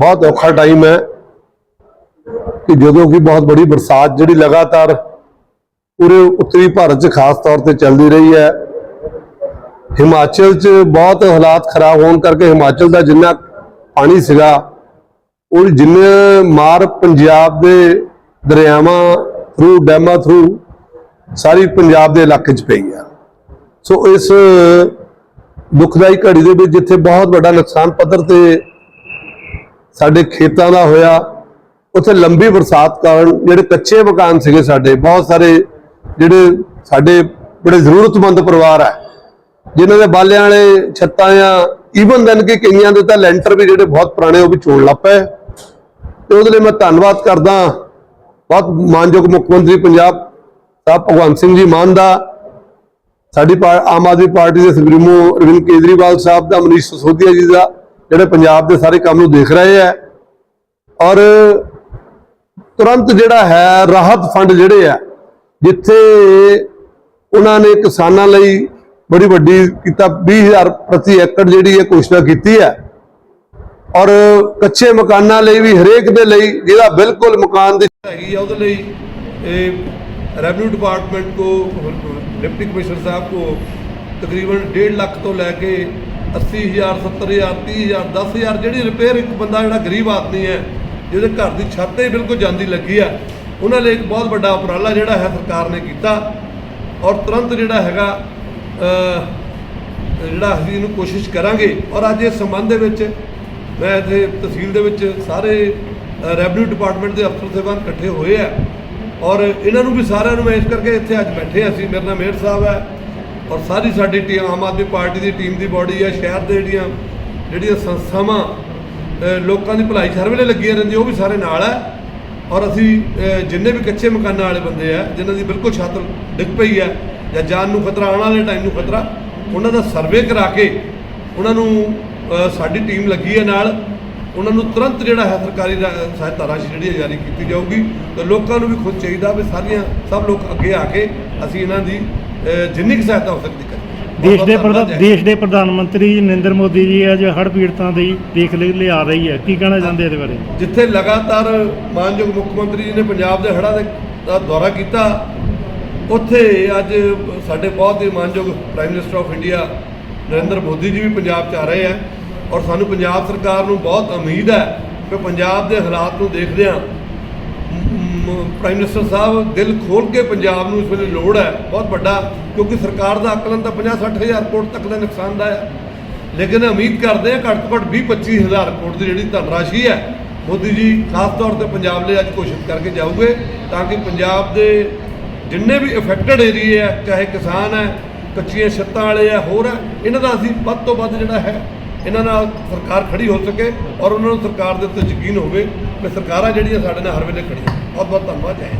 ਬਹੁਤ ਔਖਾ ਟਾਈਮ ਹੈ ਕਿ ਜਦੋਂ ਕਿ ਬਹੁਤ ਬੜੀ ਬਰਸਾਤ ਜਿਹੜੀ ਲਗਾਤਾਰ ਪੂਰੇ ਉੱਤਰੀ ਭਾਰਤ 'ਚ ਖਾਸ ਤੌਰ ਤੇ ਚੱਲਦੀ ਰਹੀ ਹੈ, ਹਿਮਾਚਲ 'ਚ ਬਹੁਤ ਹਾਲਾਤ ਖਰਾਬ ਹੋਣ ਕਰਕੇ ਹਿਮਾਚਲ ਦਾ ਜਿੰਨਾ ਪਾਣੀ ਸੀਗਾ, ਉਹ ਜਿੰਨੇ ਮਾਰ ਪੰਜਾਬ ਦੇ ਦਰਿਆਵਾਂ ਥਰੂ ਡੈਮਾਂ ਥਰੂ ਸਾਰੀ ਪੰਜਾਬ ਦੇ ਇਲਾਕੇ 'ਚ ਪਈ ਆ। ਸੋ ਇਸ ਦੁਖਦਾਈ ਘੜੀ ਦੇ ਵਿੱਚ ਜਿੱਥੇ ਬਹੁਤ ਵੱਡਾ ਨੁਕਸਾਨ ਪੱਧਰ ਤੇ ਸਾਡੇ ਖੇਤਾਂ ਦਾ ਹੋਇਆ, ਉੱਥੇ ਲੰਬੀ ਬਰਸਾਤ ਕਾਰਨ ਜਿਹੜੇ ਕੱਚੇ ਮਕਾਨ ਸੀਗੇ ਸਾਡੇ, ਬਹੁਤ ਸਾਰੇ ਜਿਹੜੇ ਸਾਡੇ ਬੜੇ ਜ਼ਰੂਰਤਮੰਦ ਪਰਿਵਾਰ ਹੈ ਜਿਨ੍ਹਾਂ ਦੇ ਬਾਲਿਆਂ ਵਾਲੇ ਛੱਤਾਂ ਜਾਂ ਈਵਨ ਦਨ ਕਿ ਕਈਆਂ ਦੇ ਤਾਂ ਲੈਂਟਰ ਵੀ ਜਿਹੜੇ ਬਹੁਤ ਪੁਰਾਣੇ ਉਹ ਵੀ ਚੋਣ ਲੱਗ ਪਏ। ਤੇ ਉਹਦੇ ਲਈ ਮੈਂ ਧੰਨਵਾਦ ਕਰਦਾ, ਬਹੁਤ ਮਾਨਯੋਗ ਮੁੱਖ ਮੰਤਰੀ ਪੰਜਾਬ ਸਾਹਿਬ ਭਗਵੰਤ ਸਿੰਘ ਜੀ ਮਾਨ ਦਾ, ਸਾਡੀ ਪਾ- ਆਮ ਆਦਮੀ ਪਾਰਟੀ ਦੇ ਸੁਪਰੀਮੋ ਅਰਵਿੰਦ ਕੇਜਰੀਵਾਲ ਸਾਹਿਬ ਦਾ, ਮਨੀਸ਼ ਸਸੋਦੀਆ ਜੀ ਦਾ ਜਿਹੜੇ ਪੰਜਾਬ ਦੇ ਸਾਰੇ ਕੰਮ ਨੂੰ ਦੇਖ ਰਹੇ ਹੈ ਔਰ ਤੁਰੰਤ ਜਿਹੜਾ ਹੈ ਰਾਹਤ ਫੰਡ ਜਿਹੜੇ ਆ, ਜਿੱਥੇ ਉਹਨਾਂ ਨੇ ਕਿਸਾਨਾਂ ਲਈ ਬੜੀ ਵੱਡੀ ਕੀਤਾ 20000 ਪ੍ਰਤੀ ਏਕੜ ਜਿਹੜੀ ਇਹ ਕੋਸ਼ਿਸ਼ ਕੀਤੀ ਹੈ। ਔਰ ਕੱਚੇ ਮਕਾਨਾਂ ਲਈ ਵੀ, ਹਰੇਕ ਦੇ ਲਈ ਜਿਹੜਾ ਬਿਲਕੁਲ ਮਕਾਨ ਦੀ ਹੈਗੀ ਆ, ਉਹਦੇ ਲਈ ਇਹ ਰੈਵਨਿਊ ਡਿਪਾਰਟਮੈਂਟ ਕੋ, ਡਿਪਟੀ ਕਮਿਸ਼ਨਰ ਸਾਹਿਬ ਕੋ ਤਕਰੀਬਨ 1.5 ਲੱਖ ਤੋਂ ਲੈ ਕੇ 80000 70000 30000 10000 ਜਿਹੜੀ ਰਿਪੇਅਰ ਇੱਕ ਬੰਦਾ ਜਿਹੜਾ ਗਰੀਬ ਆਦਮੀ ਹੈ, ਜਿਹਦੇ ਘਰ ਦੀ ਛੱਤ ਹੀ ਬਿਲਕੁਲ ਜਾਂਦੀ ਲੱਗੀ ਆ ਉਹਨਾਂ ਲਈ ਇੱਕ ਬਹੁਤ ਵੱਡਾ ਉਪਰਾਲਾ ਜਿਹੜਾ ਹੈ ਸਰਕਾਰ ਨੇ ਕੀਤਾ ਔਰ ਤੁਰੰਤ ਜਿਹੜਾ ਹੈਗਾ ਜਿਹੜਾ ਅਸੀਂ ਇਹਨੂੰ ਕੋਸ਼ਿਸ਼ ਕਰਾਂਗੇ ਔਰ ਅੱਜ ਇਸ ਸੰਬੰਧ ਦੇ ਵਿੱਚ ਮੈਂ ਇੱਥੇ ਤਹਿਸੀਲ ਦੇ ਵਿੱਚ ਸਾਰੇ ਰੈਵਨਿਊ ਡਿਪਾਰਟਮੈਂਟ ਦੇ ਅਫਸਰ ਸਾਹਿਬਾਨ ਇਕੱਠੇ ਹੋਏ ਆ ਔਰ ਇਹਨਾਂ ਨੂੰ ਵੀ ਸਾਰਿਆਂ ਨੂੰ ਮੈਂ ਇਸ ਕਰਕੇ ਇੱਥੇ ਅੱਜ ਬੈਠੇ ਹਾਂ। ਅਸੀਂ ਮੇਰੇ ਨਾਲ ਮੇਅਰ ਸਾਹਿਬ ਹੈ ਔਰ ਸਾਰੀ ਸਾਡੀ ਟੀਮ ਆਮ ਆਦਮੀ ਪਾਰਟੀ ਦੀ ਟੀਮ ਦੀ ਬਾਡੀ ਹੈ ਸ਼ਹਿਰ ਦੇ ਜਿਹੜੀਆਂ ਜਿਹੜੀਆਂ ਸੰਸਥਾਵਾਂ ਲੋਕਾਂ ਦੀ ਭਲਾਈ ਹਰ ਵੇਲੇ ਲੱਗੀਆਂ ਰਹਿੰਦੀਆਂ, ਉਹ ਵੀ ਸਾਰੇ ਨਾਲ ਹੈ ਔਰ ਅਸੀਂ ਜਿੰਨੇ ਵੀ ਕੱਚੇ ਮਕਾਨਾਂ ਵਾਲੇ ਬੰਦੇ ਆ, ਜਿਨ੍ਹਾਂ ਦੀ ਬਿਲਕੁਲ ਛੱਤ ਡਿੱਗ ਪਈ ਹੈ ਜਾਂ ਜਾਨ ਨੂੰ ਖਤਰਾ, ਆਉਣ ਵਾਲੇ ਟਾਈਮ ਨੂੰ ਖਤਰਾ, ਉਹਨਾਂ ਦਾ ਸਰਵੇ ਕਰਾ ਕੇ ਉਹਨਾਂ ਨੂੰ ਸਾਡੀ ਟੀਮ ਲੱਗੀ ਹੈ ਨਾਲ। ਉਹਨਾਂ ਨੂੰ ਤੁਰੰਤ ਜਿਹੜਾ ਹੈ ਸਰਕਾਰੀ ਸਹਾਇਤਾ ਰਾਸ਼ੀ ਜਿਹੜੀ ਹੈ ਜਾਰੀ ਕੀਤੀ ਜਾਊਗੀ। ਤੇ ਲੋਕਾਂ ਨੂੰ ਵੀ ਖੁਦ ਚਾਹੀਦਾ ਵੀ ਸਾਰੀਆਂ, ਸਭ ਲੋਕ ਅੱਗੇ ਆ ਕੇ ਅਸੀਂ ਇਹਨਾਂ ਦੀ ਜਿੰਨੀ ਕੁ ਸਹਾਇਤਾ ਹੋ ਸਕਦੀ ਕਰੀਏ ਦੇਸ਼ ਦੇ ਪ੍ਰਧਾਨ। ਦੇਸ਼ ਦੇ ਪ੍ਰਧਾਨ ਮੰਤਰੀ ਨਰਿੰਦਰ ਮੋਦੀ ਜੀ ਅੱਜ ਹੜ੍ਹ ਪੀੜਤਾਂ ਦੀ ਦੇਖ ਲਈ ਲਿਆ ਰਹੀ ਹੈ। ਕੀ ਕਹਿਣਾ ਚਾਹੁੰਦੇ ਇਹਦੇ ਬਾਰੇ? ਜਿੱਥੇ ਲਗਾਤਾਰ ਮਾਨਯੋਗ ਮੁੱਖ ਮੰਤਰੀ ਜੀ ਨੇ ਪੰਜਾਬ ਦੇ ਹੜ੍ਹਾਂ ਦੇ ਦੌਰਾ ਕੀਤਾ ਉੱਥੇ ਅੱਜ ਸਾਡੇ ਬਹੁਤ ਹੀ ਮਾਨਯੋਗ prime minister of India Narendra Modi ji ਵੀ ਪੰਜਾਬ 'ਚ ਆ ਰਹੇ ਆ ਔਰ ਸਾਨੂੰ ਪੰਜਾਬ ਸਰਕਾਰ ਨੂੰ ਬਹੁਤ ਉਮੀਦ ਹੈ ਕਿ ਪੰਜਾਬ ਦੇ ਹਾਲਾਤ ਨੂੰ ਦੇਖਦਿਆਂ ਪ੍ਰਾਈਮ ਮਿਨਿਸਟਰ ਸਾਹਿਬ ਦਿਲ ਖੋਲ ਕੇ ਪੰਜਾਬ ਨੂੰ ਇਸ ਵੇਲੇ ਲੋੜ ਹੈ, ਬਹੁਤ ਵੱਡਾ, ਕਿਉਂਕਿ ਸਰਕਾਰ ਦਾ ਆਕਲਨ ਤਾਂ 50 ਹਜ਼ਾਰ ਕਰੋੜ ਤੱਕ ਦਾ ਨੁਕਸਾਨ ਦਾ ਹੈ। ਲੇਕਿਨ ਉਮੀਦ ਕਰਦੇ ਹਾਂ ਘੱਟ ਤੋਂ ਘੱਟ 20 ਹਜ਼ਾਰ ਕਰੋੜ ਦੀ ਜਿਹੜੀ ਧਨ ਰਾਸ਼ੀ ਹੈ, ਮੋਦੀ ਜੀ ਖਾਸ ਤੌਰ ਤੇ ਪੰਜਾਬ ਲਈ ਅੱਜ ਕੋਸ਼ਿਸ਼ ਕਰਕੇ ਜਾਊਗੇ, ਤਾਂ ਕਿ ਪੰਜਾਬ ਦੇ ਜਿੰਨੇ ਵੀ ਇਫੈਕਟਡ ਏਰੀਏ ਹੈ, ਚਾਹੇ ਕਿਸਾਨ ਹੈ, ਕੱਚੀਆਂ ਛੱਤਾਂ ਵਾਲੇ ਹੈ, ਹੋਰ ਹੈ, ਇਹਨਾਂ ਦਾ ਅਸੀਂ ਵੱਧ ਤੋਂ ਵੱਧ ਜਿਹੜਾ ਹੈ, ਇਹਨਾਂ ਨਾਲ ਸਰਕਾਰ ਖੜੀ ਹੋ ਸਕੇ ਔਰ ਉਹਨਾਂ ਨੂੰ ਸਰਕਾਰ ਦੇ ਉੱਤੇ ਯਕੀਨ ਹੋਵੇ। ਕਿ ਸਰਕਾਰਾਂ ਜਿਹੜੀਆਂ ਸਾਡੇ ਨਾਲ ਹਰ ਵੇਲੇ ਖੜੀਆਂ। ਬਹੁਤ ਬਹੁਤ ਧੰਨਵਾਦ ਹੈ